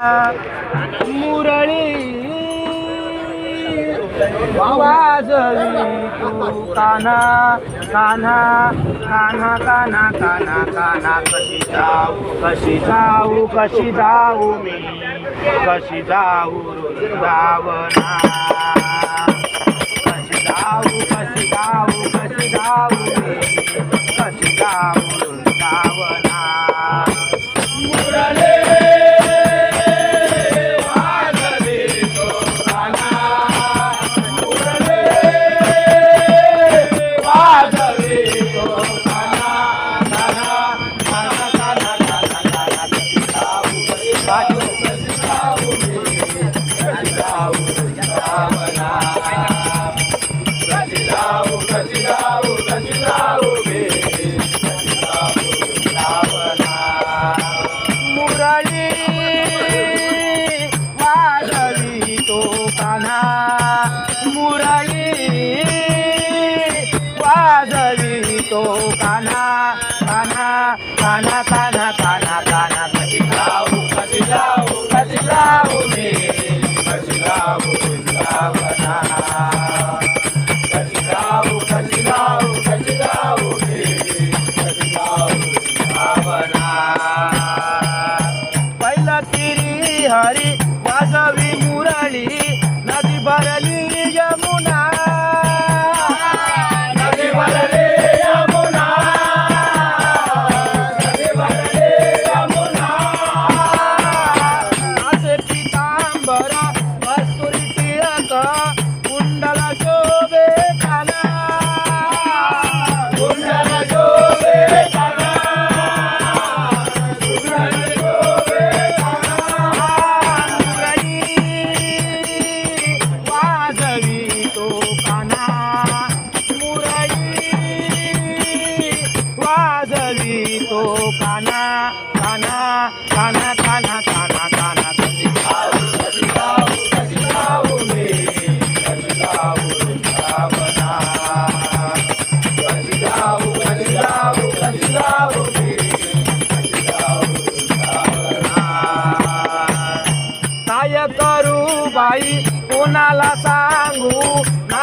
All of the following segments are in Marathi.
मुरळी वाजली तू काना काना काना काना काना काना कशी जाऊ कशी जाऊ कशी जाऊ मी कशी जाऊ रुंदावना कशी जाऊ कशी जाऊ कशी जाऊ मी कशी जाऊ कागवी मुरळी नदी भरली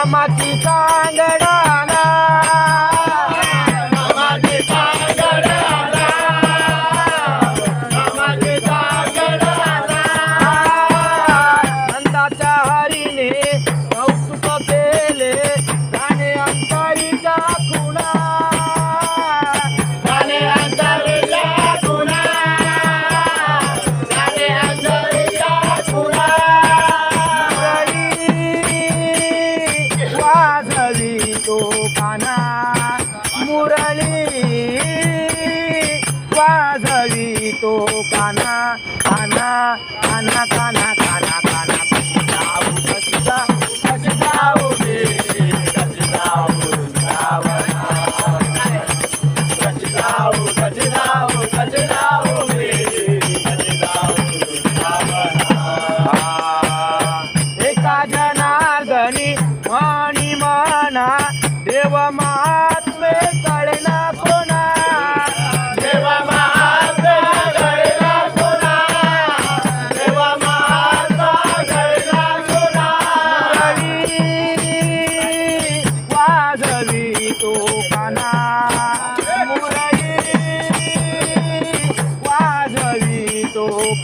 Mamacita तो काना काना काना काना काना काना कशी जाऊ कशी जाऊ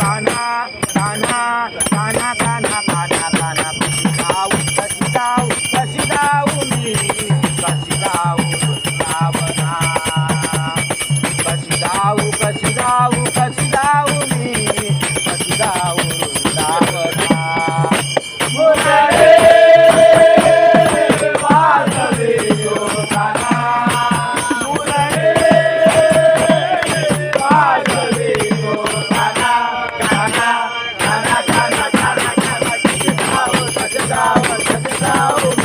কান now.